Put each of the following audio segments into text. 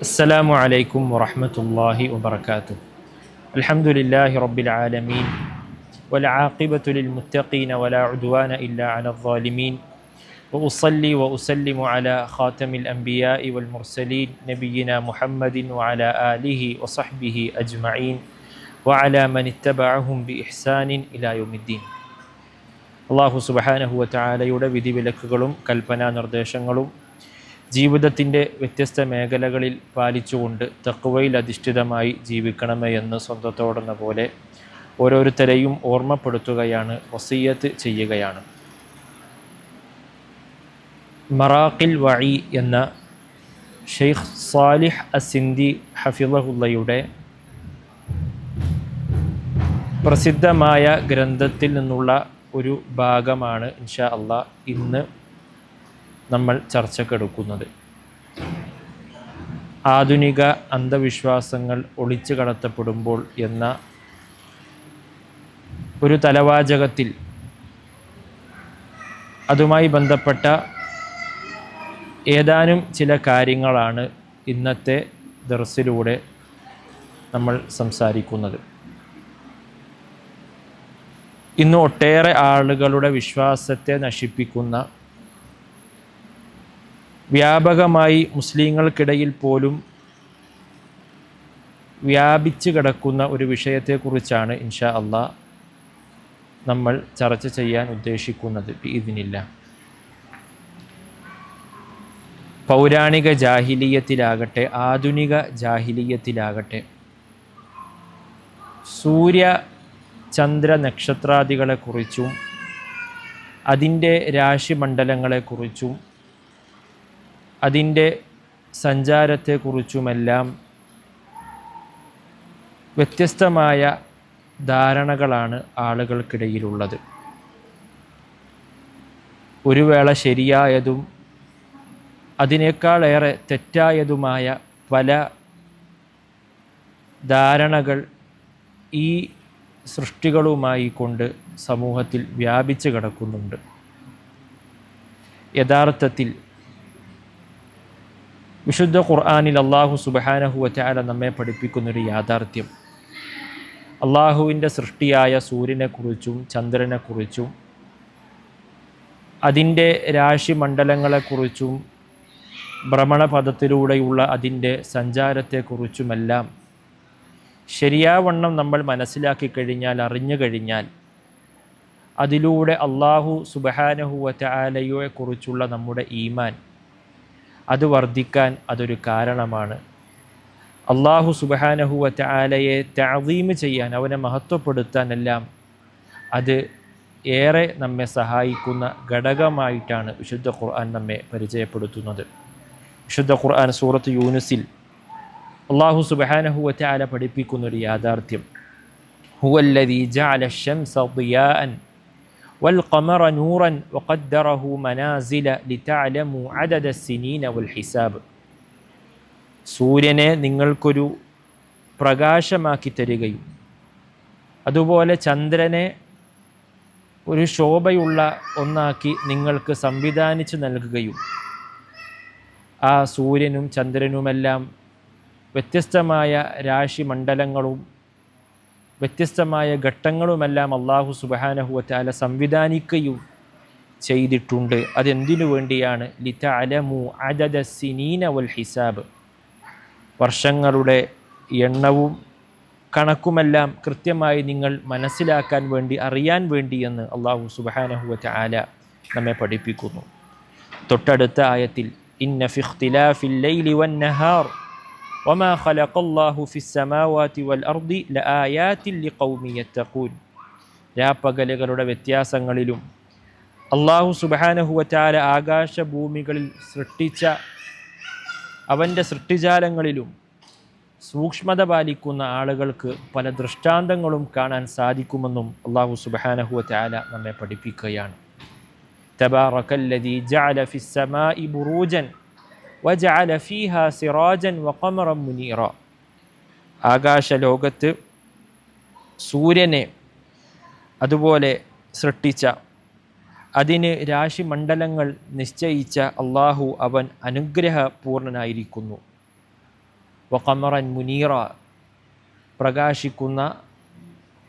السلام عليكم ورحمة الله وبركاته الحمد لله رب العالمين والعاقبة للمتقين ولا عدوان إلا على الظالمين وأصلي وأسلم على خاتم الأنبياء والمرسلين نبينا محمد وعلى آله وصحبه أجمعين وعلى من اتبعهم بإحسان إلى يوم الدين അള്ളാഹു സുബഹാനഹുവ ചാലയുടെ വിധിവിലക്കുകളും കൽപ്പനാ നിർദ്ദേശങ്ങളും ജീവിതത്തിന്റെ വ്യത്യസ്ത മേഖലകളിൽ പാലിച്ചുകൊണ്ട് തക്കുവയിൽ അധിഷ്ഠിതമായി ജീവിക്കണമേ എന്ന് സ്വന്തത്തോടെന്ന പോലെ ഓരോരുത്തരെയും ഓർമ്മപ്പെടുത്തുകയാണ് വസീയത്ത് ചെയ്യുകയാണ്. മറാഖിൽ വഴി എന്ന ഷെയ്ഖ് സാലിഹ് അസിന്ദി ഹഫിളഹുല്ലയുടെ പ്രസിദ്ധമായ ഗ്രന്ഥത്തിൽ നിന്നുള്ള ഒരു ഭാഗമാണ് ഇൻഷാ അള്ള ഇന്ന് നമ്മൾ ചർച്ചക്കെടുക്കുന്നത് ആധുനിക അന്ധവിശ്വാസങ്ങൾ ഒളിച്ചു കടത്തപ്പെടുമ്പോൾ എന്ന ഒരു തലവാചകത്തിൽ അതുമായി ബന്ധപ്പെട്ട ഏതാനും ചില കാര്യങ്ങളാണ് ഇന്നത്തെ ദർസിലൂടെ നമ്മൾ സംസാരിക്കുന്നത്. ഇന്ന് ഒട്ടേറെ ആളുകളുടെ വിശ്വാസത്തെ നശിപ്പിക്കുന്ന വ്യാപകമായി മുസ്ലിങ്ങൾക്കിടയിൽ പോലും വ്യാപിച്ചു കിടക്കുന്ന ഒരു വിഷയത്തെക്കുറിച്ചാണ് ഇൻഷാ അള്ളാ നമ്മൾ ചർച്ച ചെയ്യാൻ ഉദ്ദേശിക്കുന്നത്. ഇതിനില്ല പൗരാണിക ജാഹിലീയത്തിലാകട്ടെ ആധുനിക ജാഹിലീയത്തിലാകട്ടെ സൂര്യ ചന്ദ്ര നക്ഷത്രാദികളെക്കുറിച്ചും അതിന്റെ രാശിമണ്ഡലങ്ങളെക്കുറിച്ചും അതിന്റെ സഞ്ചാരത്തെക്കുറിച്ചുമെല്ലാം വ്യത്യസ്തമായ ധാരണകളാണ് ആളുകൾക്കിടയിലുള്ളത്. ഒരു വേള ശരിയായതും അതിനേക്കാളേറെ തെറ്റായതുമായ പല ധാരണകൾ ഈ സൃഷ്ടികളുമായി കൊണ്ട് സമൂഹത്തിൽ വ്യാപിച്ചു കിടക്കുന്നുണ്ട്. യഥാർത്ഥത്തിൽ വിശുദ്ധ ഖുർആാനിൽ അള്ളാഹു സുബഹാനഹുവറ്റാല നമ്മെ പഠിപ്പിക്കുന്നൊരു യാഥാർത്ഥ്യം. അള്ളാഹുവിന്റെ സൃഷ്ടിയായ സൂര്യനെക്കുറിച്ചും ചന്ദ്രനെക്കുറിച്ചും അതിന്റെ രാശിമണ്ഡലങ്ങളെക്കുറിച്ചും ഭ്രമണപഥത്തിലൂടെയുള്ള അതിന്റെ സഞ്ചാരത്തെക്കുറിച്ചുമെല്ലാം ശരിയാവണ്ണം നമ്മൾ മനസ്സിലാക്കി കഴിഞ്ഞാൽ അറിഞ്ഞു കഴിഞ്ഞാൽ അതിലൂടെ അള്ളാഹു സുബഹാനഹുവറ്റ കുറിച്ചുള്ള നമ്മുടെ ഈമാൻ അത് വർദ്ധിക്കാൻ അതൊരു കാരണമാണ്. അള്ളാഹു സുബഹാനഹുവറ്റ ആലയെ താവീമ് ചെയ്യാൻ അവനെ മഹത്വപ്പെടുത്താനെല്ലാം അത് ഏറെ നമ്മെ സഹായിക്കുന്ന ഘടകമായിട്ടാണ് വിശുദ്ധ ഖുർആൻ നമ്മെ പരിചയപ്പെടുത്തുന്നത്. വിശുദ്ധ ഖുർആൻ സൂറത്ത് യൂനുസിൽ അള്ളാഹു സുബഹാനഹുവറ്റ ആല പഠിപ്പിക്കുന്നൊരു യാഥാർത്ഥ്യം. ഹുവല്ലദീ ജഅല അശംസ ദിയാഅൻ والقمر نورا وقدره منازل لتعلموا عدد السنين والحساب സൂര്യനെ നിങ്ങൾക്കൊരു പ്രകാശമാക്കി തരികയും അതുപോലെ ചന്ദ്രനെ ഒരു ശോഭയുള്ള ഒന്നാക്കി നിങ്ങൾക്ക് സംവിധാനിച്ചു നൽകുകയും ആ സൂര്യനും ചന്ദ്രനുമെല്ലാം വ്യത്യസ്തമായ രാശിമണ്ഡലങ്ങളും വ്യത്യസ്തമായ ഘട്ടങ്ങളുമെല്ലാം അള്ളാഹു സുബാനഹുവറ്റാല സംവിധാനിക്കുകയും ചെയ്തിട്ടുണ്ട്. അതെന്തിനു വേണ്ടിയാണ്? ലിത അലമു അദദ സിനീന വൽ ഹിസാബ്. വർഷങ്ങളുടെ എണ്ണവും കണക്കുമെല്ലാം കൃത്യമായി നിങ്ങൾ മനസ്സിലാക്കാൻ വേണ്ടി അറിയാൻ വേണ്ടിയെന്ന് അള്ളാഹു സുബാനഹുവറ്റ ആല നമ്മെ പഠിപ്പിക്കുന്നു. തൊട്ടടുത്ത ആയത്തിൽ ഇന്ന ഫിഖ്തിലാഫിൽ ലൈലി വൻ നഹാർ وما خلق الله في السماوات والأرض لآيات لقوم يتقون രാപ്പകലുകളുടെ വ്യത്യാസങ്ങളിലും അള്ളാഹു സുബാനഹുവറ്റാല ആകാശ ഭൂമികളിൽ സൃഷ്ടിച്ച അവൻ്റെ സൃഷ്ടിജാലങ്ങളിലും സൂക്ഷ്മത പാലിക്കുന്ന ആളുകൾക്ക് പല ദൃഷ്ടാന്തങ്ങളും കാണാൻ സാധിക്കുമെന്നും അള്ളാഹു സുബാനഹുവറ്റാല നമ്മെ പഠിപ്പിക്കുകയാണ് തബാറക്കല്ലദീ ജഅല ഫിസ്സമാഇ ബുറൂജൻ വജഅല ഫീഹ സിറാജൻ വഖമറൻ മുനീറ. ആകാശലോകത്ത് സൂര്യനെ അതുപോലെ സൃഷ്ടിച്ച അതിന് രാശിമണ്ഡലങ്ങൾ നിശ്ചയിച്ച അള്ളാഹു അവൻ അനുഗ്രഹപൂർണനായിരിക്കുന്നു. വഖമറൻ മുനീറ പ്രകാശിക്കുന്ന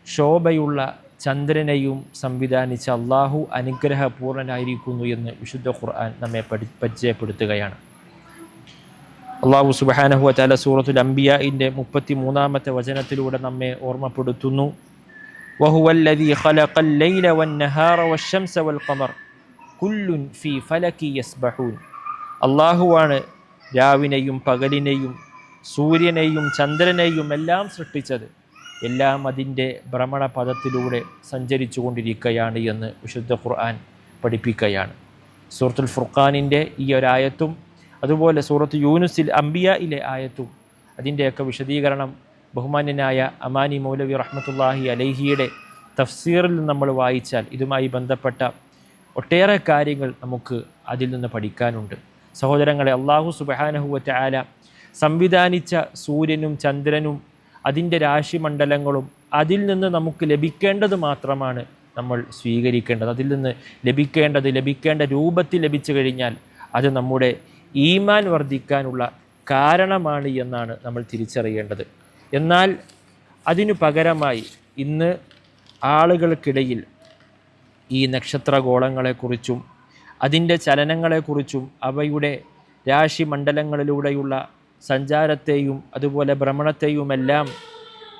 ശോഭയുള്ള ചന്ദ്രനെയും സംവിധാനിച്ച അള്ളാഹു അനുഗ്രഹപൂർണനായിരിക്കുന്നു എന്ന് വിശുദ്ധ ഖുർആൻ നമ്മെ പരിചയപ്പെടുത്തുകയാണ്. അള്ളാഹു സുബാനഹു താല സൂറത്തുൽ അംബിയയിന്റെ മുപ്പത്തി മൂന്നാമത്തെ വചനത്തിലൂടെ നമ്മെ ഓർമ്മപ്പെടുത്തുന്നു. ഖലഖൽ ലൈല വൽ ഖമർ ഫലക്കി യസ്ബഹൂൻ. അള്ളാഹുവാണ് രാവിനെയും പകലിനെയും സൂര്യനെയും ചന്ദ്രനെയും എല്ലാം സൃഷ്ടിച്ചത്. എല്ലാം അതിന്റെ ഭ്രമണപഥത്തിലൂടെ സഞ്ചരിച്ചു കൊണ്ടിരിക്കുകയാണ് എന്ന് വിശുദ്ധ ഖുർആൻ പഠിപ്പിക്കുകയാണ് സൂറത്തുൽ ഫുർഖാനിന്റെ ഈ ഒരായത്തും അതുപോലെ സൂറത്ത് യൂനുസിൽ അംബിയ ഇലെ ആയത്തും അതിന്റെയൊക്കെ വിശദീകരണം ബഹുമാന്യനായ അമാനി മൗലവി റഹ്മത്തുല്ലാഹി അലൈഹിയുടെ തഫ്സീറിൽ നമ്മൾ വായിച്ചാൽ ഇതുമായി ബന്ധപ്പെട്ട ഒട്ടേറെ കാര്യങ്ങൾ നമുക്ക് അതിൽ നിന്ന് പഠിക്കാനുണ്ട്. സഹോദരങ്ങളെ അള്ളാഹു സുബഹാനഹുവറ്റ ആല സംവിധാനിച്ച സൂര്യനും ചന്ദ്രനും അതിന്റെ രാശിമണ്ഡലങ്ങളും അതിൽ നിന്ന് നമുക്ക് ലഭിക്കേണ്ടത് മാത്രമാണ് നമ്മൾ സ്വീകരിക്കേണ്ടത്. അതിൽ നിന്ന് ലഭിക്കേണ്ടത് ലഭിക്കേണ്ട രൂപത്തിൽ ലഭിച്ചു കഴിഞ്ഞാൽ അത് നമ്മുടെ ഈമാൻ വർദ്ധിക്കാനുള്ള കാരണമാണ് എന്നാണ് നമ്മൾ തിരിച്ചറിയേണ്ടത്. എന്നാൽ അതിനു പകരമായി ഇന്ന് ആളുകൾക്കിടയിൽ ഈ നക്ഷത്രഗോളങ്ങളെക്കുറിച്ചും അതിന്റെ ചലനങ്ങളെക്കുറിച്ചും അവയുടെ രാശിമണ്ഡലങ്ങളിലൂടെയുള്ള സഞ്ചാരത്തെയും അതുപോലെ ഭ്രമണത്തെയുമെല്ലാം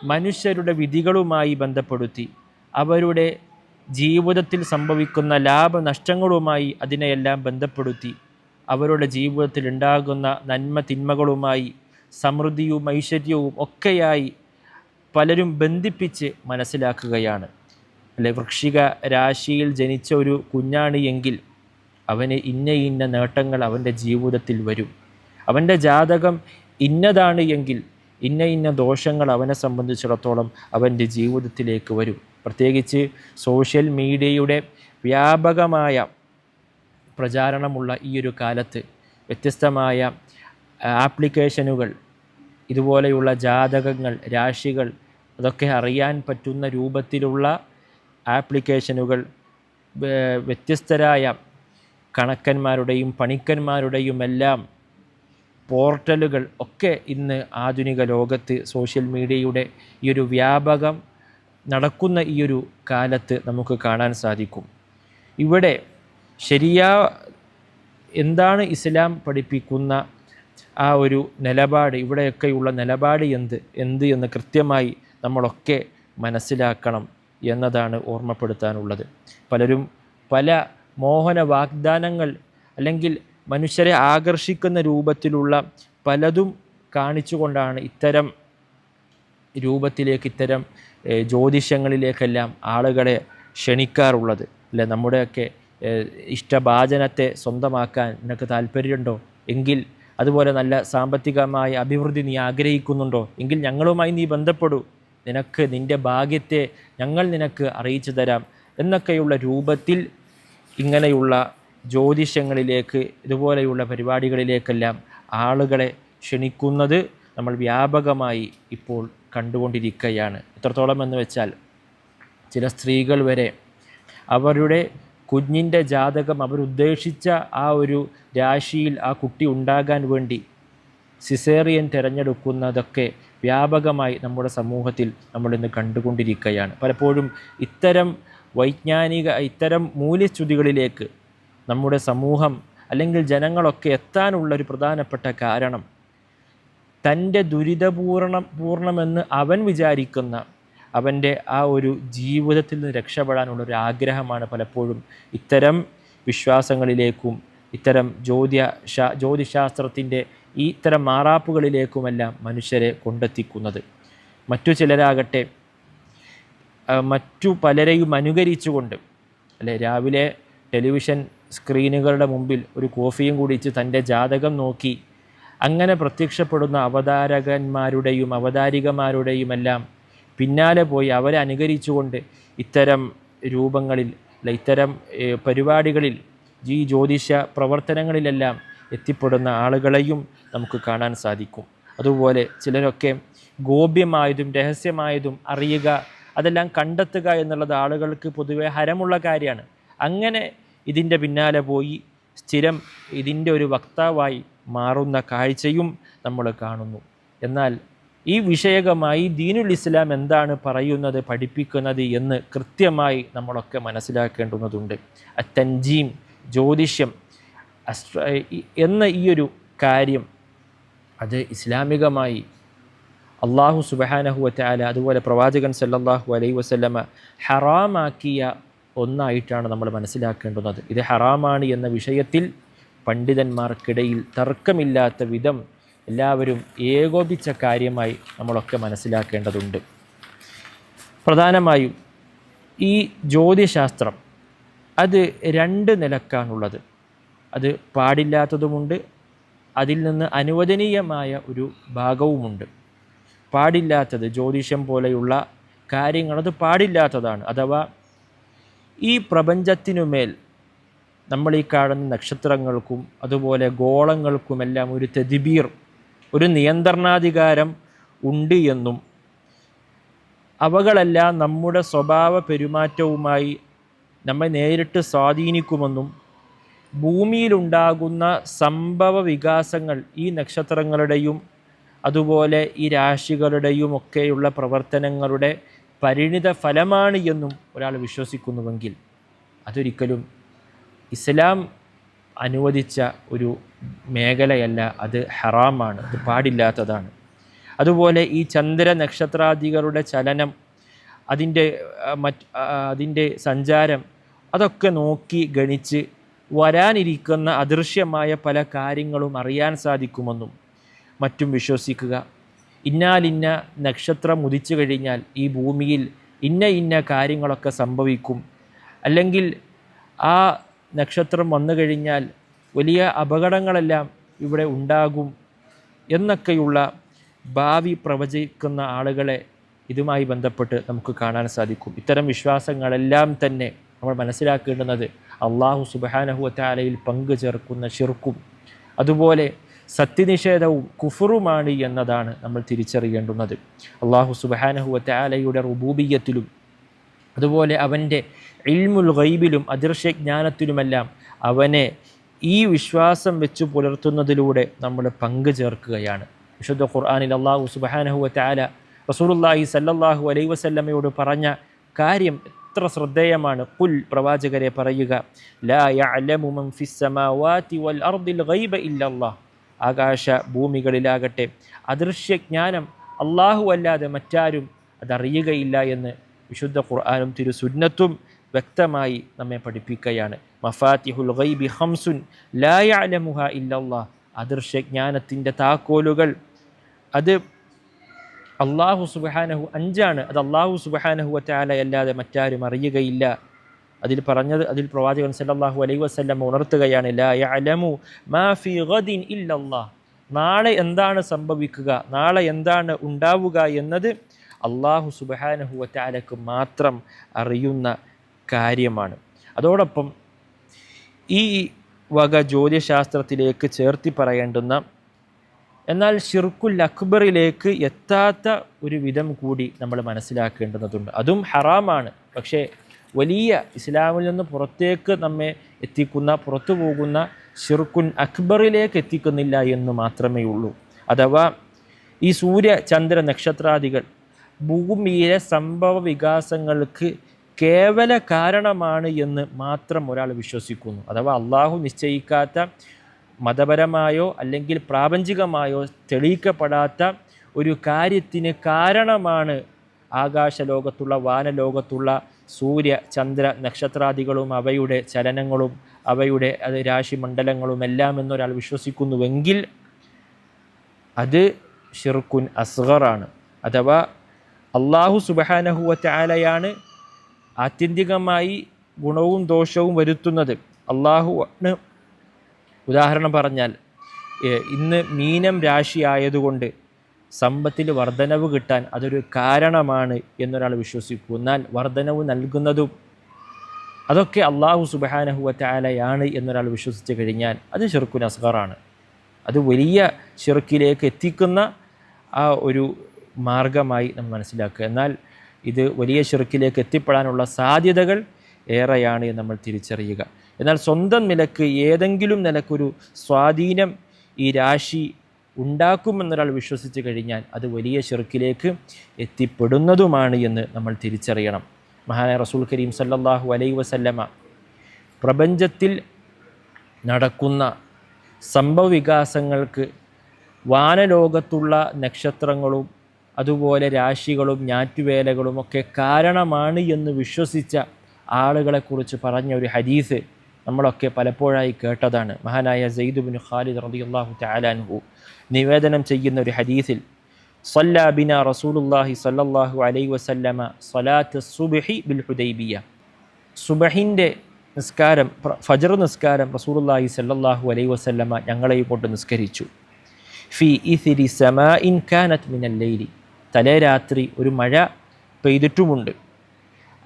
മനുഷ്യരുടെ വിധികളുമായി ബന്ധപ്പെടുത്തി അവരുടെ ജീവിതത്തിൽ സംഭവിക്കുന്ന ലാഭനഷ്ടങ്ങളുമായി അതിനെയെല്ലാം ബന്ധപ്പെടുത്തി അവരുടെ ജീവിതത്തിൽ ഉണ്ടാകുന്ന നന്മ തിന്മകളുമായി സമൃദ്ധിയും ഐശ്വര്യവും ഒക്കെയായി പലരും ബന്ധിപ്പിച്ച് മനസ്സിലാക്കുകയാണ്. അല്ലെ വൃക്ഷിക രാശിയിൽ ജനിച്ച ഒരു കുഞ്ഞാണ് എങ്കിൽ അവന് ഇന്ന ഇന്ന നേട്ടങ്ങൾ അവന്റെ ജീവിതത്തിൽ വരും. അവന്റെ ജാതകം ഇന്നതാണ് എങ്കിൽ ഇന്ന ഇന്ന ദോഷങ്ങൾ അവനെ സംബന്ധിച്ചിടത്തോളം അവന്റെ ജീവിതത്തിലേക്ക് വരും. പ്രത്യേകിച്ച് സോഷ്യൽ മീഡിയയുടെ വ്യാപകമായ പ്രചാരണമുള്ള ഈ ഒരു കാലത്ത് വ്യത്യസ്തമായ ആപ്ലിക്കേഷനുകൾ ഇതുപോലെയുള്ള ജാതകങ്ങൾ രാശികൾ അതൊക്കെ അറിയാൻ പറ്റുന്ന രൂപത്തിലുള്ള ആപ്ലിക്കേഷനുകൾ വ്യത്യസ്തരായ കണക്കന്മാരുടെയും പണിക്കന്മാരുടെയും എല്ലാം പോർട്ടലുകൾ ഒക്കെ ഇന്ന് ആധുനിക ലോകത്ത് സോഷ്യൽ മീഡിയയുടെ ഈ ഒരു വ്യാപകം നടക്കുന്ന ഈ ഒരു കാലത്ത് നമുക്ക് കാണാൻ സാധിക്കും. ഇവിടെ ശരിയാ എന്താണ് ഇസ്ലാം പഠിപ്പിക്കുന്ന ആ ഒരു നിലപാട് ഇവിടെയൊക്കെയുള്ള നിലപാട് എന്ത് എന്ത് എന്ന് കൃത്യമായി നമ്മളൊക്കെ മനസ്സിലാക്കണം എന്നതാണ് ഓർമ്മപ്പെടുത്താനുള്ളത്. പലരും പല മോഹന വാഗ്ദാനങ്ങൾ അല്ലെങ്കിൽ മനുഷ്യരെ ആകർഷിക്കുന്ന രൂപത്തിലുള്ള പലതും കാണിച്ചുകൊണ്ടാണ് ഇത്തരം രൂപത്തിലേക്ക് ഇത്തരം ജ്യോതിഷങ്ങളിലേക്കെല്ലാം ആളുകളെ ക്ഷണിക്കാറുള്ളത്. അല്ലെ? നമ്മുടെയൊക്കെ ഇഷ്ടഭാജനത്തെ സ്വന്തമാക്കാൻ നിനക്ക് താല്പര്യമുണ്ടോ? എങ്കിൽ അതുപോലെ നല്ല സാമ്പത്തികമായ അഭിവൃദ്ധി നീ ആഗ്രഹിക്കുന്നുണ്ടോ? എങ്കിൽ ഞങ്ങളുമായി നീ ബന്ധപ്പെടൂ. നിനക്ക് നിന്റെ ഭാഗ്യത്തെ ഞങ്ങൾ നിനക്ക് അറിയിച്ചു തരാം എന്നൊക്കെയുള്ള രൂപത്തിൽ ഇങ്ങനെയുള്ള ജ്യോതിഷങ്ങളിലേക്ക് ഇതുപോലെയുള്ള പരിപാടികളിലേക്കെല്ലാം ആളുകളെ ക്ഷണിക്കുന്നത് നമ്മൾ വ്യാപകമായി ഇപ്പോൾ കണ്ടുകൊണ്ടിരിക്കുകയാണ്. എത്രത്തോളം എന്ന് വെച്ചാൽ ചില സ്ത്രീകൾ വരെ അവരുടെ കുഞ്ഞിന്റെ ജാതകം അവരുദ്ദേശിച്ച ആ ഒരു രാശിയിൽ ആ കുട്ടി ഉണ്ടാകാൻ വേണ്ടി സിസേറിയൻ തിരഞ്ഞെടുക്കുന്നതൊക്കെ വ്യാപകമായി നമ്മുടെ സമൂഹത്തിൽ നമ്മളിന്ന് കണ്ടുകൊണ്ടിരിക്കുകയാണ്. പലപ്പോഴും ഇത്തരം വൈജ്ഞാനിക ഇത്തരം മൂല്യച്യുതികളിലേക്ക് നമ്മുടെ സമൂഹം അല്ലെങ്കിൽ ജനങ്ങളൊക്കെ എത്താനുള്ള ഒരു പ്രധാനപ്പെട്ട കാരണം തന്റെ ദുരിതപൂർണം പൂർണമെന്ന് അവൻ വിചാരിക്കുന്ന അവന്റെ ആ ഒരു ജീവിതത്തിൽ നിന്ന് രക്ഷപ്പെടാനുള്ള ഒരു ആഗ്രഹമാണ് പലപ്പോഴും. ഇത്തരം വിശ്വാസങ്ങളിലേക്കും ഇത്തരം ജ്യോതി ജ്യോതിശാസ്ത്രത്തിന്റെ ഈ ഇത്തരം മാറാപ്പുകളിലേക്കുമെല്ലാം മനുഷ്യരെ കൊണ്ടെത്തിക്കുന്നത്. മറ്റു ചിലരാകട്ടെ മറ്റു പലരെയും അനുകരിച്ചുകൊണ്ട് അല്ലെ രാവിലെ ടെലിവിഷൻ സ്ക്രീനുകളുടെ മുമ്പിൽ ഒരു കോഫിയും കൂടി കുടിച്ച് തന്റെ ജാതകം നോക്കി അങ്ങനെ പ്രത്യക്ഷപ്പെടുന്ന അവതാരകന്മാരുടെയും അവതാരികമാരുടെയും എല്ലാം പിന്നാലെ പോയി അവരെ അനുകരിച്ചുകൊണ്ട് ഇത്തരം രൂപങ്ങളിൽ അല്ല ഇത്തരം പരിപാടികളിൽ ഈ ജ്യോതിഷ പ്രവർത്തനങ്ങളിലെല്ലാം എത്തിപ്പെടുന്ന ആളുകളെയും നമുക്ക് കാണാൻ സാധിക്കും. അതുപോലെ ചിലരൊക്കെ ഗോപ്യമായതും രഹസ്യമായതും അറിയുക അതെല്ലാം കണ്ടെത്തുക എന്നുള്ളത് ആളുകൾക്ക് പൊതുവെ ഹരമുള്ള കാര്യമാണ്. അങ്ങനെ ഇതിന്റെ പിന്നാലെ പോയി സ്ഥിരം ഇതിന്റെ ഒരു വക്താവായി മാറുന്ന കാഴ്ചയും നമ്മൾ കാണുന്നു. എന്നാൽ ഈ വിഷയകമായി ദീനുൽ ഇസ്ലാം എന്താണ് പറയുന്നത് പഠിപ്പിക്കുന്നത് എന്ന് കൃത്യമായി നമ്മളൊക്കെ മനസ്സിലാക്കേണ്ടുന്നതുണ്ട്. അത്തഞ്ചീം ജ്യോതിഷ്യം എന്ന ഈ ഒരു കാര്യം അത് ഇസ്ലാമികമായി അള്ളാഹു സുബഹാനഹുവറ്റാല അതുപോലെ പ്രവാചകൻ സല്ലാഹു അലൈ വസല്ലമ ഹറാമാക്കിയ ഒന്നായിട്ടാണ് നമ്മൾ മനസ്സിലാക്കേണ്ടുന്നത്. ഇത് ഹറാമാണ് എന്ന വിഷയത്തിൽ പണ്ഡിതന്മാർക്കിടയിൽ തർക്കമില്ലാത്ത വിധം എല്ലാവരും ഏകോപിച്ച കാര്യമായി നമ്മളൊക്കെ മനസ്സിലാക്കേണ്ടതുണ്ട്. പ്രധാനമായും ഈ ജ്യോതിശാസ്ത്രം അത് രണ്ട് നിലക്കാണുള്ളത്. അത് പാടില്ലാത്തതുമുണ്ട് അതിൽ നിന്ന് അനുവദനീയമായ ഒരു ഭാഗവുമുണ്ട്. പാടില്ലാത്തത് ജ്യോതിഷം പോലെയുള്ള കാര്യങ്ങൾ അത് പാടില്ലാത്തതാണ്. അഥവാ ഈ പ്രപഞ്ചത്തിനുമേൽ നമ്മൾ ഈ കാണുന്ന നക്ഷത്രങ്ങൾക്കും അതുപോലെ ഗോളങ്ങൾക്കുമെല്ലാം ഒരു തെതിബീർ ഒരു നിയന്ത്രണാധികാരം ഉണ്ട് എന്നും അവകളെല്ലാം നമ്മുടെ സ്വഭാവ പെരുമാറ്റവുമായി നമ്മെ നേരിട്ട് സ്വാധീനിക്കുമെന്നും ഭൂമിയിലുണ്ടാകുന്ന സംഭവ വികാസങ്ങൾ ഈ നക്ഷത്രങ്ങളുടെയും അതുപോലെ ഈ രാശികളുടെയും ഒക്കെയുള്ള പ്രവർത്തനങ്ങളുടെ പരിണിത ഫലമാണ് എന്നും ഒരാൾ വിശ്വസിക്കുന്നുവെങ്കിൽ അതൊരിക്കലും ഇസ്ലാം അനുവദിച്ച ഒരു മേഖലയല്ല അത് ഹറാമാണ് അത് പാടില്ലാത്തതാണ്. അതുപോലെ ഈ ചന്ദ്ര നക്ഷത്രാദികളുടെ ചലനം അതിന്റെ മറ്റ് അതിന്റെ സഞ്ചാരം അതൊക്കെ നോക്കി ഗണിച്ച് വരാനിരിക്കുന്ന അദൃശ്യമായ പല കാര്യങ്ങളും അറിയാൻ സാധിക്കുമെന്നും മറ്റും വിശ്വസിക്കുക. ഇന്നാലിന്ന നക്ഷത്രം ഉദിച്ചു കഴിഞ്ഞാൽ ഈ ഭൂമിയിൽ ഇന്ന ഇന്ന കാര്യങ്ങളൊക്കെ സംഭവിക്കും. അല്ലെങ്കിൽ ആ നക്ഷത്രം വന്നു കഴിഞ്ഞാൽ വലിയ അപകടങ്ങളെല്ലാം ഇവിടെ ഉണ്ടാകും എന്നൊക്കെയുള്ള ഭാവി പ്രവചിക്കുന്ന ആളുകളെ ഇതുമായി ബന്ധപ്പെട്ട് നമുക്ക് കാണാൻ സാധിക്കും. ഇത്തരം വിശ്വാസങ്ങളെല്ലാം തന്നെ നമ്മൾ മനസ്സിലാക്കേണ്ടുന്നത് അള്ളാഹു സുബാനഹുവത്താലയിൽ പങ്കു ചേർക്കുന്ന ഷിർക്കും അതുപോലെ സത്യനിഷേധവും കുഫറുമാണ് എന്നതാണ് നമ്മൾ തിരിച്ചറിയേണ്ടുന്നത്. അള്ളാഹു സുബാനഹുവത്താലയുടെ റുബൂബിയത്തിലും അതുപോലെ അവന്റെ ഇൽമുൽ ഗൈബിലും അദൃശ്യജ്ഞാനത്തിലുമെല്ലാം അവനെ ഈ വിശ്വാസം വെച്ച് പുലർത്തുന്നതിലൂടെ നമ്മൾ പങ്കു ചേർക്കുകയാണ്. വിശുദ്ധ ഖുർആാനിൽ അള്ളാഹു സുബാനഹു താല റസൂലുല്ലാഹി സല്ലല്ലാഹു അലൈ വസല്ലമയോട് പറഞ്ഞ കാര്യം എത്ര ശ്രദ്ധേയമാണ്. കുൽ പ്രവാചകരെ പറയുക ലാ മൻ വൽ അർദിൽ ഗൈബ ഇല്ലല്ലാഹ്. ആകാശ ഭൂമികളിലാകട്ടെ അദൃശ്യജ്ഞാനം അള്ളാഹു അല്ലാതെ മറ്റാരും അതറിയുകയില്ല എന്ന് വിശുദ്ധ ഖുർആാനും തിരുസുന്നത്തും വ്യക്തമായി നമ്മെ പഠിപ്പിക്കുകയാണ്. മഫാത്തിഹുൽ ഗൈബി ഹംസുൻ ലാ ഇല്ലല്ലാ അദൃശ്യജ്ഞാനത്തിന്റെ താക്കോലുകൾ. അത് അള്ളാഹു സുബഹാനഹു അഞ്ചാണ്. അത് അള്ളാഹു സുബഹാനഹു വറ്റാല അല്ലാതെ മറ്റാരും അറിയുകയില്ല. അതിൽ പറഞ്ഞത് അതിൽ പ്രവാചകൻ സല്ലാഹു അലൈ വസല്ലം ഉണർത്തുകയാണ് ലാ യഅലമു മാ ഫീ ഗദിൻ ഇല്ലല്ലാഹ്. നാളെ എന്താണ് സംഭവിക്കുക? നാളെ എന്താണ് ഉണ്ടാവുക എന്നത് അള്ളാഹു സുബഹാനഹു അറ്റാലക്ക് മാത്രം അറിയുന്ന കാര്യമാണ്. അതോടൊപ്പം ഈ വക ജ്യോതിശാസ്ത്രത്തിലേക്ക് ചേർത്തി പറയേണ്ടുന്ന എന്നാൽ ഷിർക്കുൽ അക്ബറിലേക്ക് എത്താത്ത ഒരു വിധം കൂടി നമ്മൾ മനസ്സിലാക്കേണ്ടതുണ്ട് അതും ഹറാമാണ്. പക്ഷേ വലിയ ഇസ്ലാമിൽ നിന്ന് പുറത്തേക്ക് നമ്മെ എത്തിക്കുന്ന പുറത്തു പോകുന്ന ഷിർക്കുൻ അക്ബറിലേക്ക് എത്തിക്കുന്നില്ല എന്ന് മാത്രമേ ഉള്ളൂ. അഥവാ ഈ സൂര്യ ചന്ദ്ര നക്ഷത്രാദികൾ ഭൂമിയിലെ സംഭവ വികാസങ്ങൾക്ക് കേവല കാരണമാണ് എന്ന് മാത്രം ഒരാൾ വിശ്വസിക്കുന്നു. അഥവാ അള്ളാഹു നിശ്ചയിക്കാത്ത മതപരമായോ അല്ലെങ്കിൽ പ്രാപഞ്ചികമായോ തെളിയിക്കപ്പെടാത്ത ഒരു കാര്യത്തിന് കാരണമാണ് ആകാശലോകത്തുള്ള വാനലോകത്തുള്ള സൂര്യ ചന്ദ്ര നക്ഷത്രാദികളും അവയുടെ ചലനങ്ങളും അവയുടെ അത് രാശിമണ്ഡലങ്ങളും എല്ലാം എന്നൊരാൾ വിശ്വസിക്കുന്നുവെങ്കിൽ അത് ഷിർക്കുൻ അസ്ഗറാണ്. അഥവാ അള്ളാഹു സുബഹാനഹുവറ്റ ആലയാണ് ആത്യന്തികമായി ഗുണവും ദോഷവും വരുത്തുന്നത് അള്ളാഹു ആണ്. ഉദാഹരണം പറഞ്ഞാൽ ഇന്ന് മീനം രാശി ആയതുകൊണ്ട് സമ്പത്തിൽ വർധനവ് കിട്ടാൻ അതൊരു കാരണമാണ് എന്നൊരാൾ വിശ്വസിക്കൂ. എന്നാൽ വർധനവ് നൽകുന്നതും അതൊക്കെ അള്ളാഹു സുബാനഹുവറ്റാലയാണ് എന്നൊരാൾ വിശ്വസിച്ച് കഴിഞ്ഞാൽ അത് ഷിർക്കുൻ അസ്ഗറാണ്. അത് വലിയ ഷിർക്കിലേക്ക് എത്തിക്കുന്ന ആ ഒരു മാർഗമായി നമ്മൾ മനസ്സിലാക്കുക. എന്നാൽ ഇത് വലിയ ഷിർക്കിലേക്ക് എത്തിപ്പെടാനുള്ള സാധ്യതകൾ ഏറെയാണ് എന്ന് നമ്മൾ തിരിച്ചറിയുക. എന്നാൽ സ്വന്തം നിലയ്ക്ക് ഏതെങ്കിലും നിലക്കൊരു സ്വാധീനം ഈ രാശി ഉണ്ടാക്കുമെന്നൊരാൾ വിശ്വസിച്ച് കഴിഞ്ഞാൽ അത് വലിയ ഷിർക്കിലേക്ക് എത്തിപ്പെടുന്നതുമാണ് എന്ന് നമ്മൾ തിരിച്ചറിയണം. മഹാനായ റസൂൽ കരീം സല്ലാഹു അലൈ വസല്ലമ പ്രപഞ്ചത്തിൽ നടക്കുന്ന സംഭവവികാസങ്ങൾക്ക് വാനലോകത്തുള്ള നക്ഷത്രങ്ങളും അതുപോലെ രാശികളും ഞാറ്റുവേലകളും ഒക്കെ കാരണമാണ് എന്ന് വിശ്വസിച്ച ആളുകളെക്കുറിച്ച് പറഞ്ഞ ഒരു ഹദീസ് നമ്മളൊക്കെ പലപ്പോഴായി കേട്ടതാണ്. മഹാനായ സെയ്ദുബിൻ ഖാലിദ് റബിയുല്ലാഹു ചാലാൻഹു നിവേദനം ചെയ്യുന്ന ഒരു ഹദീസിൽ സല്ല റസൂലുല്ലാഹി സല്ലാഹു അലൈ വസല്ലമ സലാത്ത് സുബഹി ബിൽ ഹുദൈബിയ സുബഹിന്റെ നിസ്കാരം ഫജർ നിസ്കാരം റസൂലുല്ലാഹി സല്ലാഹു അലൈ വസല്ലമ ഞങ്ങളെയും കൊണ്ട് നിസ്കരിച്ചു. ഫി ഇസിരി സമാ ഇൻ കാനത്ത് മിനല്ലൈലി തലേ രാത്രി ഒരു മഴ പെയ്തിട്ടുമുണ്ട്.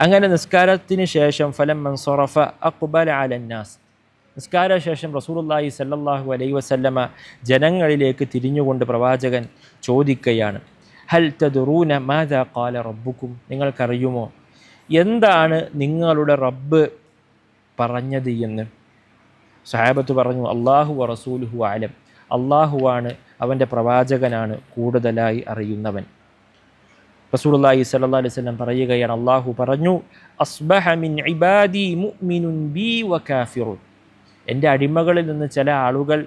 അങ്ങനെ നിസ്കാരത്തിന് ശേഷം ഫലം മൻസൊറഫ അക്ബൽ അലന്നാസ് നിസ്കാര ശേഷം റസൂലുള്ളാഹി സല്ലാഹു അലൈ വസല്ലമ ജനങ്ങളിലേക്ക് തിരിഞ്ഞുകൊണ്ട് പ്രവാചകൻ ചോദിക്കുകയാണ് ഹൽ തദുറൂന മാതാ കാല റബ്ബുക്കും? നിങ്ങൾക്കറിയുമോ? എന്താണ് നിങ്ങളുടെ റബ്ബ് പറഞ്ഞത് എന്ന്? സഹാബത്ത് പറഞ്ഞു അള്ളാഹു റസൂലുഹു ആലം അള്ളാഹുവാണ് അവന്റെ പ്രവാചകനാണ് കൂടുതലായി അറിയുന്നവൻ. റസൂലുള്ളാഹി സ്വല്ലല്ലാഹു അലൈഹി വസല്ലം പറയുകയാണ്. അല്ലാഹു പറഞ്ഞു അസ്ബഹ മിൻ ഇബാദി മുഅ്മിനുൻ ബി വകാഫിറു എന്റെ അടിമകളിൽ നിന്ന് ചില ആളുകൾ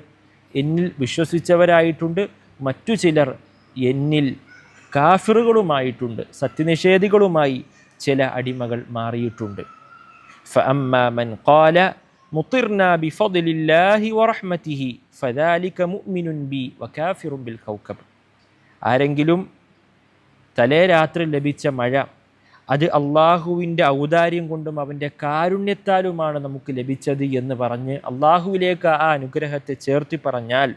എന്നിൽ വിശ്വസിച്ചവരായിട്ടുണ്ട്. മറ്റു ചിലർ എന്നിൽ കാഫിറുകളുമായിട്ടുണ്ട്. സത്യനിഷേധികളുമായി ചില അടിമകൾ മാറിയിട്ടുണ്ട്. ഫഅമ്മാമൻ ഖാല മുത്തിർന ബി ഫദിലില്ലാഹി ഫദാലിക മുഅ്മിനുൻ ബി വകാഫിറുൻ ബിൽ കൗകബ് ആരെങ്കിലും തലേ രാത്രി ലഭിച്ച മഴ അത് അള്ളാഹുവിന്റെ ഔദാര്യം കൊണ്ടും അവന്റെ കാരുണ്യത്താലുമാണ് നമുക്ക് ലഭിച്ചത് എന്ന് പറഞ്ഞ് അള്ളാഹുവിലേക്ക് ആ അനുഗ്രഹത്തെ ചേർത്തി പറഞ്ഞാൽ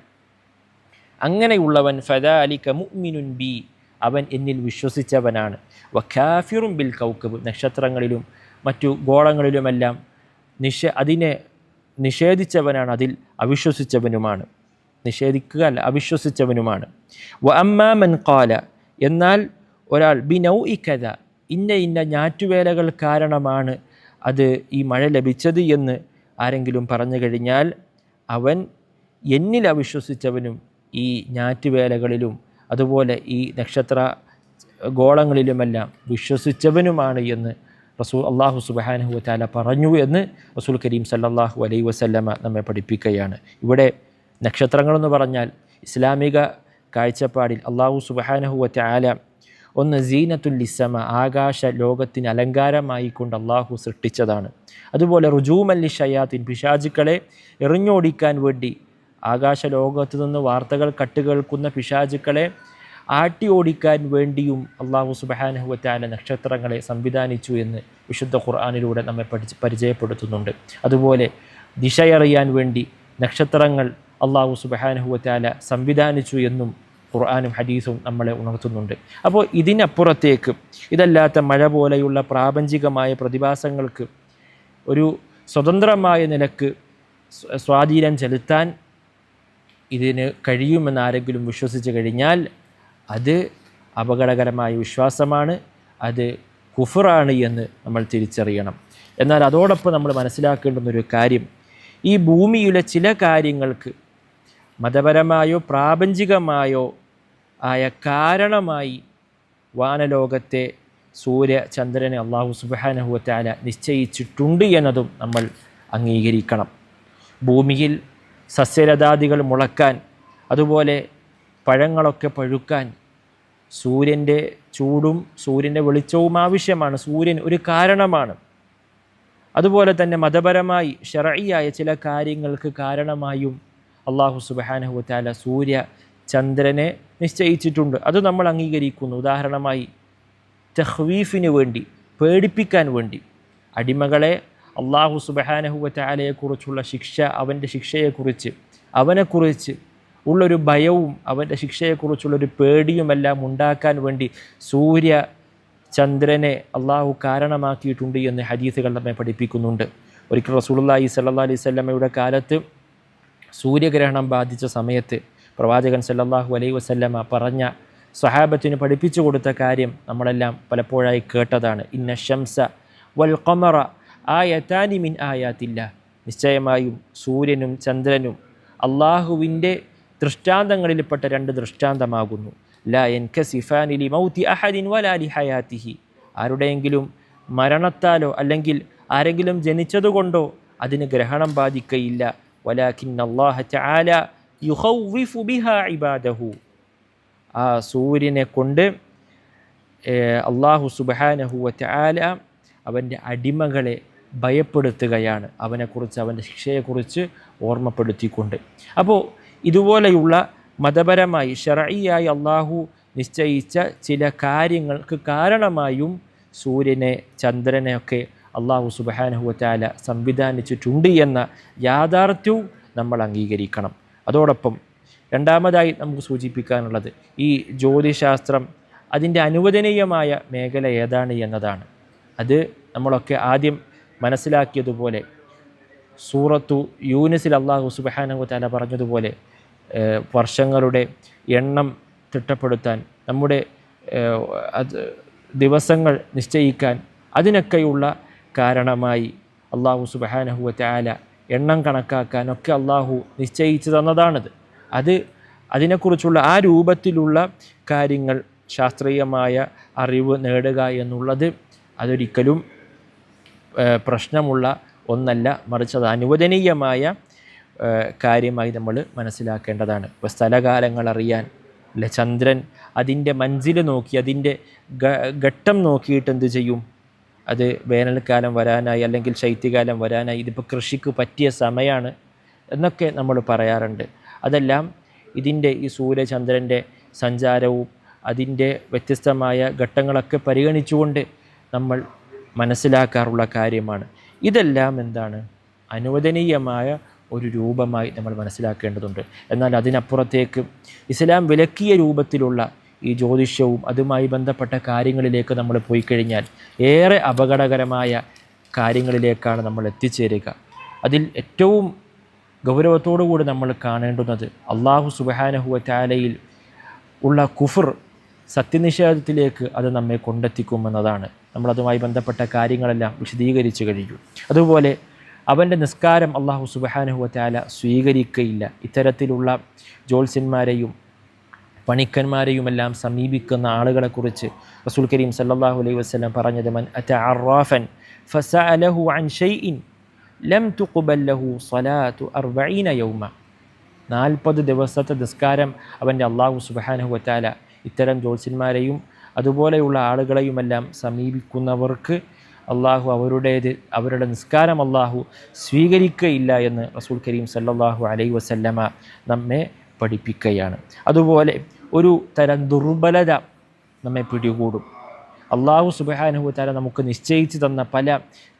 അങ്ങനെയുള്ളവൻ ഫദാ അലിക മുഅ്മിനുൻ ബി അവൻ എന്നിൽ വിശ്വസിച്ചവനാണ്. വഖാഫിറും ബിൽ കൗക്കബ് നക്ഷത്രങ്ങളിലും മറ്റു ഗോളങ്ങളിലുമെല്ലാം നിഷ അതിനെ നിഷേധിച്ചവനാണ് അതിൽ അവിശ്വസിച്ചവനുമാണ്. നിഷേധിക്കുക അല്ല അവിശ്വസിച്ചവനുമാണ്. വ അമ്മാമൻ കാല എന്നാൽ ഒരാൾ ബി നൗ ഇക്കഥ ഇന്ന ഇന്ന ഞാറ്റുവേലകൾ കാരണമാണ് അത് ഈ മഴ ലഭിച്ചത് എന്ന് ആരെങ്കിലും പറഞ്ഞു കഴിഞ്ഞാൽ അവൻ എന്നിൽ അവിശ്വസിച്ചവനും ഈ ഞാറ്റുവേലകളിലും അതുപോലെ ഈ നക്ഷത്ര ഗോളങ്ങളിലുമെല്ലാം വിശ്വസിച്ചവനുമാണ് എന്ന് റസൂൽ അള്ളാഹു സുബാനഹു താല പറഞ്ഞു എന്ന് റസൂൽ കരീം സല്ലാഹു അലൈ വസല്ലമ നമ്മെ പഠിപ്പിക്കുകയാണ്. ഇവിടെ നക്ഷത്രങ്ങളെന്ന് പറഞ്ഞാൽ ഇസ്ലാമിക കാഴ്ചപ്പാടിൽ അള്ളാഹു സുബാനഹു താല ഒന്ന് സീനത്തുൽ ഇസ്സമ ആകാശ ലോകത്തിന് അലങ്കാരമായി കൊണ്ട് അള്ളാഹു സൃഷ്ടിച്ചതാണ്. അതുപോലെ റുജൂമല്ലി ഷയാത്തിൻ പിശാചുക്കളെ എറിഞ്ഞോടിക്കാൻ വേണ്ടി ആകാശ ലോകത്തു നിന്ന് വാർത്തകൾ കട്ടുകേൾക്കുന്ന പിശാചുക്കളെ ആട്ടി ഓടിക്കാൻ വേണ്ടിയും അള്ളാഹു സുബാനഹുവറ്റാല നക്ഷത്രങ്ങളെ സംവിധാനിച്ചു എന്ന് വിശുദ്ധ ഖുർആാനിലൂടെ നമ്മെ പഠിച്ച് പരിചയപ്പെടുത്തുന്നുണ്ട്. അതുപോലെ ദിശയറിയാൻ വേണ്ടി നക്ഷത്രങ്ങൾ അള്ളാഹു സുബാനഹുവറ്റാല സംവിധാനിച്ചു എന്നും ഖുർആാനും ഹദീസും നമ്മളെ ഉണർത്തുന്നുണ്ട്. അപ്പോൾ ഇതിനപ്പുറത്തേക്ക് ഇതല്ലാത്ത മഴ പോലെയുള്ള പ്രാപഞ്ചികമായ പ്രതിഭാസങ്ങൾക്ക് ഒരു സ്വതന്ത്രമായ നിലയ്ക്ക് സ്വ- സ്വാധീനം ചെലുത്താൻ ഇതിന് കഴിയുമെന്ന് ആരെങ്കിലും വിശ്വസിച്ച് കഴിഞ്ഞാൽ അത് അപകടകരമായ വിശ്വാസമാണ് അത് കുഫറാണ് എന്ന് നമ്മൾ തിരിച്ചറിയണം. എന്നാൽ അതോടൊപ്പം നമ്മൾ മനസ്സിലാക്കേണ്ടുന്നൊരു കാര്യം ഈ ഭൂമിയിലെ ചില കാര്യങ്ങൾക്ക് മതപരമായോ പ്രാപഞ്ചികമായോ ആയ കാരണമായി വാനലോകത്തെ സൂര്യ ചന്ദ്രനെ അള്ളാഹു സുബാനഹുവറ്റാല നിശ്ചയിച്ചിട്ടുണ്ട് എന്നതും നമ്മൾ അംഗീകരിക്കണം. ഭൂമിയിൽ സസ്യലതാദികൾ മുളക്കാൻ അതുപോലെ പഴങ്ങളൊക്കെ പഴുക്കാൻ സൂര്യന്റെ ചൂടും സൂര്യന്റെ വെളിച്ചവും ആവശ്യമാണ്. സൂര്യൻ ഒരു കാരണമാണ്. അതുപോലെ തന്നെ മതപരമായി ഷറയിയായ ചില കാര്യങ്ങൾക്ക് കാരണമായും അള്ളാഹു സുബാനഹുത്താല സൂര്യ ചന്ദ്രനെ നിശ്ചയിച്ചിട്ടുണ്ട്. അത് നമ്മൾ അംഗീകരിക്കുന്നു. ഉദാഹരണമായി തഹ്വീഫിന് വേണ്ടി പേടിപ്പിക്കാൻ വേണ്ടി. അടിമകളെ അള്ളാഹു സുബഹാനഹുവറ്റാലയെക്കുറിച്ചുള്ള ശിക്ഷ അവന്റെ ശിക്ഷയെക്കുറിച്ച് അവനെക്കുറിച്ച് ഉള്ളൊരു ഭയവും അവന്റെ ശിക്ഷയെക്കുറിച്ചുള്ളൊരു പേടിയുമെല്ലാം ഉണ്ടാക്കാൻ വേണ്ടി സൂര്യ ചന്ദ്രനെ അള്ളാഹു കാരണമാക്കിയിട്ടുണ്ട് എന്ന് ഹദീസുകൾ നമ്മെ പഠിപ്പിക്കുന്നുണ്ട്. ഒരിക്കൽ റസൂലുള്ളാഹി സല്ലല്ലാഹു അലൈഹി വസല്ലമയുടെ കാലത്ത് സൂര്യഗ്രഹണം ബാധിച്ച സമയത്ത് പ്രവാചകൻ സല്ലാഹു അലൈ വസല്ലമ പറഞ്ഞ സ്വഹാബത്തിന് പഠിപ്പിച്ചു കൊടുത്ത കാര്യം നമ്മളെല്ലാം പലപ്പോഴായി കേട്ടതാണ്. ഇന്ന ഷംസ വൽ ഖമറ ആയത്താനി മിൻ ആയാത്തില്ല. നിശ്ചയമായും സൂര്യനും ചന്ദ്രനും അള്ളാഹുവിന്റെ ദൃഷ്ടാന്തങ്ങളിൽപ്പെട്ട രണ്ട് ദൃഷ്ടാന്തമാകുന്നു. ലാ എൻകസിഫാനി ലി മൗതി അഹദിൻ വലാ ലി ഹയാത്തിഹി. ആരുടെയെങ്കിലും മരണത്താലോ അല്ലെങ്കിൽ ആരെങ്കിലും ജനിച്ചതുകൊണ്ടോ അതിന് ഗ്രഹണം ബാധിക്കയില്ല. വലാഖിൻ അള്ളാഹ ചാല യുഹൗവിഫു ബിഹ ഇബാദഹു. ആ സൂര്യനെ കൊണ്ട് അള്ളാഹു സുബാനഹുവറ്റ ആല അവന്റെ അടിമകളെ ഭയപ്പെടുത്തുകയാണ്. അവനെക്കുറിച്ച് അവന്റെ ശിക്ഷയെക്കുറിച്ച് ഓർമ്മപ്പെടുത്തിക്കൊണ്ട്. അപ്പോൾ ഇതുപോലെയുള്ള മതപരമായി ഷറയിയായി അള്ളാഹു നിശ്ചയിച്ച ചില കാര്യങ്ങൾക്ക് കാരണമായും സൂര്യനെ ചന്ദ്രനെയൊക്കെ അള്ളാഹു സുബാനഹുവറ്റാല സംവിധാനിച്ചിട്ടുണ്ട് എന്ന യാഥാർത്ഥ്യവും നമ്മൾ അംഗീകരിക്കണം. അതോടൊപ്പം രണ്ടാമതായി നമുക്ക് സൂചിപ്പിക്കാനുള്ളത് ഈ ജ്യോതിശാസ്ത്രം അതിന്റെ അനുവദനീയമായ മേഖല ഏതാണ് എന്നതാണ്. അത് നമ്മളൊക്കെ ആദ്യം മനസ്സിലാക്കിയതുപോലെ സൂറത്തു യൂനിസിൽ അള്ളാഹു സുബഹാനഹു താല പറഞ്ഞതുപോലെ വർഷങ്ങളുടെ എണ്ണം തിട്ടപ്പെടുത്താൻ നമ്മുടെ അത് ദിവസങ്ങൾ നിശ്ചയിക്കാൻ അതിനൊക്കെയുള്ള കാരണമായി അള്ളാഹു സുബഹാനഹുവ താല എണ്ണം കണക്കാക്കാനൊക്കെ അള്ളാഹു നിശ്ചയിച്ചു തന്നതാണിത്. അത് അതിനെക്കുറിച്ചുള്ള ആ രൂപത്തിലുള്ള കാര്യങ്ങൾ ശാസ്ത്രീയമായ അറിവ് നേടുക എന്നുള്ളത് അതൊരിക്കലും പ്രശ്നമുള്ള ഒന്നല്ല. മറിച്ച് അത് അനുവദനീയമായ കാര്യമായി നമ്മൾ മനസ്സിലാക്കേണ്ടതാണ്. ഇപ്പോൾ സ്ഥലകാലങ്ങൾ അറിയാൻ അല്ലെ ചന്ദ്രൻ അതിന്റെ മഞ്ചിൽ നോക്കി അതിന്റെ ഘട്ടം നോക്കിയിട്ട് എന്ത് ചെയ്യും? അത് വേനൽക്കാലം വരാനായി അല്ലെങ്കിൽ ശൈത്യകാലം വരാനായി ഇതിപ്പോൾ കൃഷിക്ക് പറ്റിയ സമയമാണ് എന്നൊക്കെ നമ്മൾ പറയാറുണ്ട്. അതെല്ലാം ഇതിന്റെ ഈ സൂര്യചന്ദ്രന്റെ സഞ്ചാരവും അതിന്റെ വ്യത്യസ്തമായ ഘട്ടങ്ങളൊക്കെ പരിഗണിച്ചുകൊണ്ട് നമ്മൾ മനസ്സിലാക്കാറുള്ള കാര്യമാണ്. ഇതെല്ലാം എന്താണ്? അനുവദനീയമായ ഒരു രൂപമായി നമ്മൾ മനസ്സിലാക്കേണ്ടതുണ്ട്. എന്നാൽ അതിനപ്പുറത്തേക്ക് ഇസ്ലാം വിലക്കിയ രൂപത്തിലുള്ള ഈ ജ്യോതിഷവും അതുമായി ബന്ധപ്പെട്ട കാര്യങ്ങളിലേക്ക് നമ്മൾ പോയി കഴിഞ്ഞാൽ ഏറെ അപകടകരമായ കാര്യങ്ങളിലേക്കാണ് നമ്മൾ എത്തിച്ചേരുക. അതിൽ ഏറ്റവും ഗൗരവത്തോടു കൂടി നമ്മൾ കാണേണ്ടുന്നത് അള്ളാഹു സുബഹാനഹുവ ചാലയിൽ ഉള്ള കുഫർ സത്യനിഷേധത്തിലേക്ക് അത് നമ്മെ കൊണ്ടെത്തിക്കുമെന്നതാണ്. നമ്മളതുമായി ബന്ധപ്പെട്ട കാര്യങ്ങളെല്ലാം വിശദീകരിച്ചു കഴിഞ്ഞു. അതുപോലെ അവന്റെ നിസ്കാരം അള്ളാഹു സുബഹാനഹുവ ചാല സ്വീകരിക്കയില്ല. ഇത്തരത്തിലുള്ള ജ്യോത്സ്യന്മാരെയും പണിക്കന്മാരെയുമെല്ലാം സമീപിക്കുന്ന ആളുകളെക്കുറിച്ച് റസൂൽ കരീം സല്ലാഹു അലൈഹി വസ്ലം പറഞ്ഞത് മൻ അറ്റ ഫസഅലഹു അൻ ഷൈഇൻ ലം തുഖുബല്ലഹു സ്വലാത്തു അർബഈന യൗമ. നാൽപ്പത് ദിവസത്തെ നിസ്കാരം അവന്റെ അള്ളാഹു സുബാനഹു വറ്റാല ഇത്തരം ജ്യോത്സ്യന്മാരെയും അതുപോലെയുള്ള ആളുകളെയുമെല്ലാം സമീപിക്കുന്നവർക്ക് അള്ളാഹു അവരുടേത് അവരുടെ നിസ്കാരം അള്ളാഹു സ്വീകരിക്കുകയില്ല എന്ന് റസൂൽ കരീം സല്ലാഹു അലൈ വസല്ലമ നമ്മെ പഠിപ്പിക്കുകയാണ്. അതുപോലെ ഒരു തരം ദുർബലത നമ്മെ പിടികൂടും. അള്ളാഹു സുബാനുഭവത്താല തല നമുക്ക് നിശ്ചയിച്ചു തന്ന പല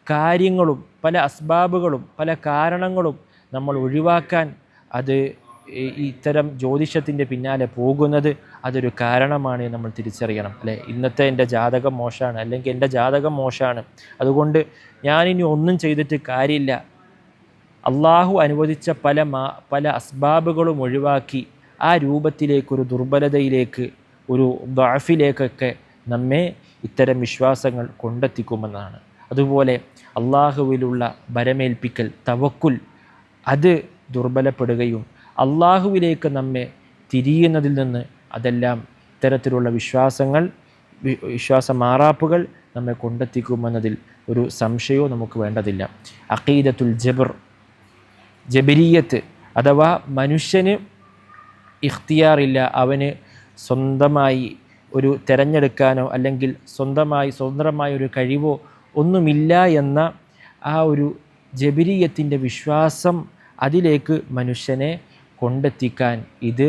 കാര്യങ്ങളും പല അസ്ബാബുകളും പല കാരണങ്ങളും നമ്മൾ ഒഴിവാക്കാൻ അത് ഇത്തരം ജ്യോതിഷത്തിന്റെ പിന്നാലെ പോകുന്നത് അതൊരു കാരണമാണ് നമ്മൾ തിരിച്ചറിയണം. അല്ലേ? ഇന്നത്തെ എന്റെ ജാതകം മോശമാണ് അല്ലെങ്കിൽ എന്റെ ജാതകം മോശമാണ്. അതുകൊണ്ട് ഞാനിനി ഒന്നും ചെയ്തിട്ട് കാര്യമില്ല. അള്ളാഹു അനുവദിച്ച പല മാ പല അസ്ബാബുകളും ഒഴിവാക്കി ആ രൂപത്തിലേക്കൊരു ദുർബലതയിലേക്ക് ഒരു ദാഫിലേക്കൊക്കെ നമ്മെ ഇത്തരം വിശ്വാസങ്ങൾ കൊണ്ടെത്തിക്കുമെന്നാണ്. അതുപോലെ അള്ളാഹുവിലുള്ള ബരമേൽപ്പിക്കൽ തവക്കുൽ അത് ദുർബലപ്പെടുകയും അള്ളാഹുവിലേക്ക് നമ്മെ തിരിയുന്നതിൽ നിന്ന് അതെല്ലാം ഇത്തരത്തിലുള്ള വിശ്വാസങ്ങൾ വിശ്വാസ മാറാപ്പുകൾ നമ്മെ കൊണ്ടെത്തിക്കുമെന്നതിൽ ഒരു സംശയവും നമുക്ക് വേണ്ടതില്ല. അഖീദത്തുൽ ജബർ ജബരീയത്ത് അഥവാ മനുഷ്യന് ഇഖ്തിയാറില്ല അവന് സ്വന്തമായി ഒരു തിരഞ്ഞെടുക്കാനോ അല്ലെങ്കിൽ സ്വന്തമായി സ്വതന്ത്രമായ ഒരു കഴിവോ ഒന്നുമില്ല എന്ന ആ ഒരു ജബരീയത്തിന്റെ വിശ്വാസം അതിലേക്ക് മനുഷ്യനെ കൊണ്ടെത്തിക്കാൻ ഇത്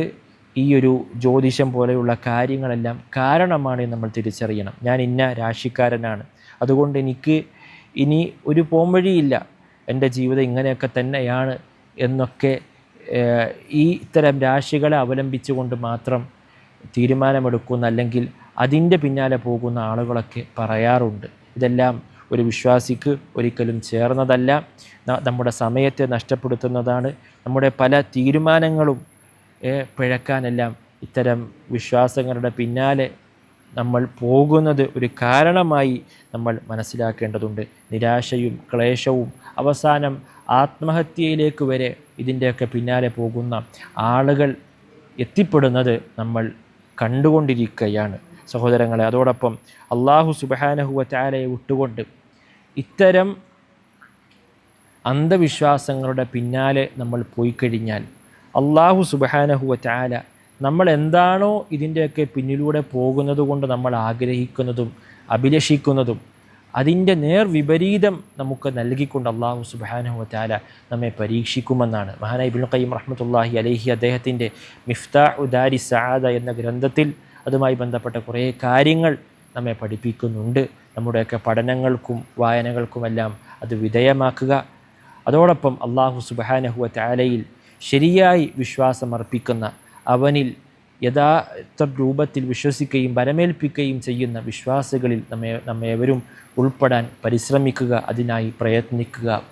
ഈ ഒരു ജ്യോതിഷം പോലെയുള്ള കാര്യങ്ങളെല്ലാം കാരണമാണ് നമ്മൾ തിരിച്ചറിയണം. ഞാൻ ഇന്ന രാശിക്കാരനാണ്. അതുകൊണ്ട് എനിക്ക് ഇനി ഒരു പോംവഴിയില്ല. എന്റെ ജീവിതം ഇങ്ങനെയൊക്കെ തന്നെയാണ്. എന്നൊക്കെ ഈ ഇത്തരം രാശികളെ അവലംബിച്ചുകൊണ്ട് മാത്രം തീരുമാനമെടുക്കുന്ന അല്ലെങ്കിൽ അതിന്റെ പിന്നാലെ പോകുന്ന ആളുകളൊക്കെ പറയാറുണ്ട്. ഇതെല്ലാം ഒരു വിശ്വാസിക്ക് ഒരിക്കലും ചേർന്നതല്ല. നമ്മുടെ സമയത്തെ നഷ്ടപ്പെടുത്തുന്നതാണ്. നമ്മുടെ പല തീരുമാനങ്ങളും പിഴക്കാനെല്ലാം ഇത്തരം വിശ്വാസങ്ങളുടെ പിന്നാലെ നമ്മൾ പോകുന്നത് ഒരു കാരണമായി നമ്മൾ മനസ്സിലാക്കേണ്ടതുണ്ട്. നിരാശയും ക്ലേശവും അവസാനം ആത്മഹത്യയിലേക്ക് വരെ ഇതിന്റെയൊക്കെ പിന്നാലെ പോകുന്ന ആളുകൾ എത്തിപ്പെടുന്നത് നമ്മൾ കണ്ടുകൊണ്ടിരിക്കുകയാണ്. സഹോദരങ്ങളെ അതോടൊപ്പം അള്ളാഹു സുബഹാനഹുവ ചാലയെ വിട്ടുകൊണ്ട് ഇത്തരം അന്ധവിശ്വാസങ്ങളുടെ പിന്നാലെ നമ്മൾ പോയി കഴിഞ്ഞാൽ അള്ളാഹു സുബഹാനഹുവ ചാല നമ്മൾ എന്താണോ ഇതിന്റെയൊക്കെ പിന്നിലൂടെ പോകുന്നത് കൊണ്ട് നമ്മൾ ആഗ്രഹിക്കുന്നതും അഭിലഷിക്കുന്നതും അതിന്റെ നേർ വിപരീതം നമുക്ക് നൽകിക്കൊണ്ട് അള്ളാഹു സുബാനഹു താല നമ്മെ പരീക്ഷിക്കുമെന്നാണ്. മഹാനായി ഇബിൻ ഖയ്യം റഹ്മത്തുല്ലാഹി അലഹി അദ്ദേഹത്തിന്റെ മിഫ്താ ഉദാരി സആദ എന്ന ഗ്രന്ഥത്തിൽ അതുമായി ബന്ധപ്പെട്ട കുറേ കാര്യങ്ങൾ നമ്മെ പഠിപ്പിക്കുന്നുണ്ട്. നമ്മുടെയൊക്കെ പഠനങ്ങൾക്കും വായനകൾക്കുമെല്ലാം അത് വിധേയമാക്കുക. അതോടൊപ്പം അള്ളാഹു സുബാനഹുവ താലയിൽ ശരിയായി വിശ്വാസമർപ്പിക്കുന്ന അവനിൽ യഥാർത്ഥ രൂപത്തിൽ വിശ്വസിക്കുകയും വരമേൽപ്പിക്കുകയും ചെയ്യുന്ന വിശ്വാസികളിൽ നമ്മെ നമ്മേവരും ഉൾപ്പെടാൻ പരിശ്രമിക്കുക അതിനായി പ്രയത്നിക്കുക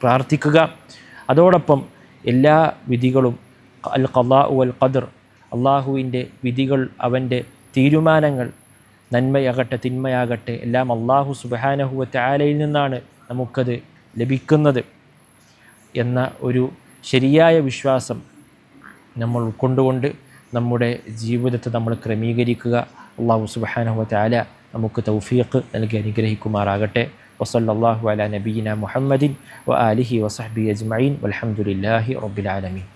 പ്രാർത്ഥിക്കുക. അതോടൊപ്പം എല്ലാ വിധികളും അൽ ഖലാഉ അൽ ഖദർ അള്ളാഹുവിന്റെ വിധികൾ അവന്റെ തീരുമാനങ്ങൾ നന്മയാകട്ടെ തിന്മയാകട്ടെ എല്ലാം അള്ളാഹു സുബാനഹുവ ആലയിൽ നിന്നാണ് നമുക്കത് ലഭിക്കുന്നത് എന്ന ഒരു ശരിയായ വിശ്വാസം നമ്മൾ ഉൾക്കൊണ്ടുകൊണ്ട് നമ്മുടെ ജീവിതത്തെ നമ്മൾ ക്രമീകരിക്കുക. അള്ളാഹു സുബാനഹു താല നമുക്ക് തൗഫീഖ് നൽകി അനുഗ്രഹിക്കുമാറാകട്ടെ. വസല്ലാഹു അല നബീന മുഹമ്മദിൻ വ ആലിഹി വസഹബി അജ്മൈൻ വലഹമുല്ലാഹി റബ്ബിലാലമീൻ